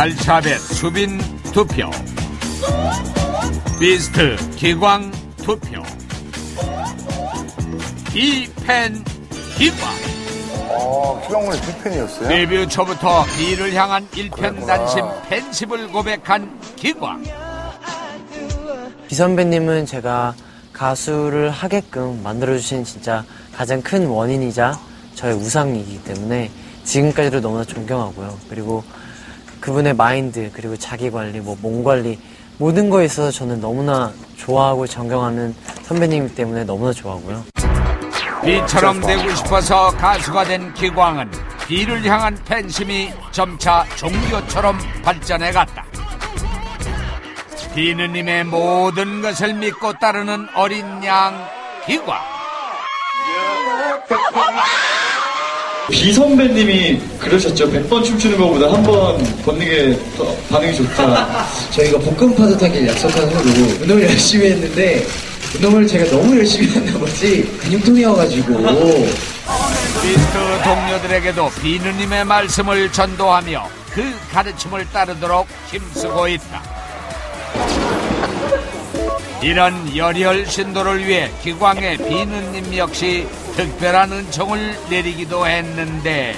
날차벳 수빈 투표. 비스트 기광 투표. 이팬 기광. 아, 희망군의 빅팬이었어요? 데뷔 초부터 비를 향한 일편단심 팬십을 고백한 기광. 비 선배님은 제가 가수를 하게끔 만들어주신 진짜 가장 큰 원인이자 저의 우상이기 때문에 지금까지도 너무나 존경하고요. 그리고 그분의 마인드, 그리고 자기 관리, 뭐 몸 관리, 모든 거에 있어서 저는 너무나 좋아하고 존경하는 선배님이기 때문에 너무나 좋아하고요. 비처럼 되고 싶어서 가수가 된 기광은 비를 향한 팬심이 점차 종교처럼 발전해 갔다. 비느님의 모든 것을 믿고 따르는 어린 양 기광. 비 선배님이 그러셨죠. 100번 춤추는 것보다 한 번 벗는 게 더 반응이 좋다. 저희가 볶음 파도 타기를 약속한 후로 운동을 열심히 했는데 운동을 제가 너무 열심히 했나 보지 근육통이어가지고 비스트 동료들에게도 비느님의 말씀을 전도하며 그 가르침을 따르도록 힘쓰고 있다. 이런 열혈 신도를 위해 기광의 비느님 역시 특별한 은총을 내리기도 했는데.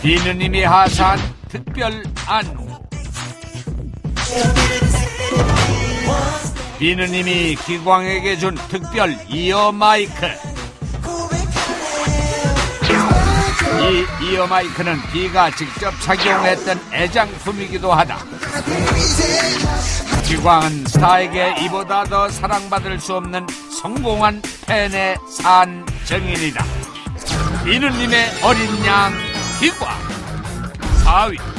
비느님이 하사한 특별 안무 비느님이 기광에게 준 특별 이어 마이크 이 이어 마이크는 비가 직접 착용했던 애장품이기도 하다. 기광은 스타에게 이보다 더 사랑받을 수 없는 성공한 팬의 산 증인이다. 비느님의 어린 양 기광. 4위